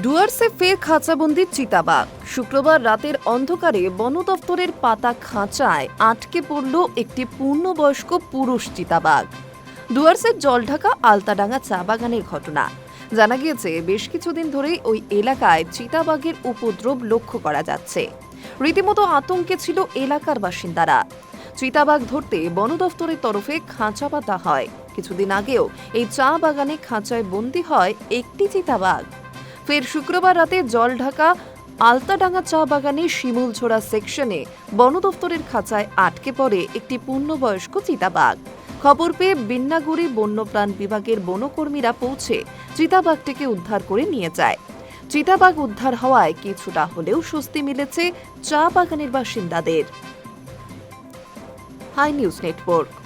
ডুয়ার্সে ফের খাঁচাবন্দি চিতাবাঘ। শুক্রবার রাতের অন্ধকারে বন দপ্তরের পাতা খাঁচায় আটকে পড়ল একটি পূর্ণবয়স্ক পুরুষ চিতাবাঘ। ডুয়ার্সের জলঢাকা আলতাডাঙ্গা চা বাগানের ঘটনা। জানা গিয়েছে, বেশ কিছুদিন ধরেই ওই এলাকায় চিতাবাঘের উপদ্রব লক্ষ্য করা যাচ্ছে। রীতিমতো আতঙ্কে ছিল এলাকার বাসিন্দারা। চিতাবাঘ ধরতে বন দফতরের তরফে খাঁচা পাতা হয়। কিছুদিন আগেও এই চা বাগানে খাঁচায় বন্দী হয় একটি চিতাবাঘ। ফের শুক্রবার রাতে জলঢাকা আলতাডাঙ্গা চা বাগানের শিমুলঝোড়া সেকশনে বন দফতরের খাঁচায় আটকে পড়ে একটি পূর্ণবয়স্ক চিতাবাঘ। খবর পেয়ে বিন্নাগুড়ি বন্যপ্রাণ বিভাগের বনকর্মীরা পৌঁছে চিতাবাঘটিকে উদ্ধার করে নিয়ে যায়। চিতাবাঘ উদ্ধার হওয়ায় কিছুটা হলেও স্বস্তি মিলেছে চা বাগানের বাসিন্দাদের। Hi news network.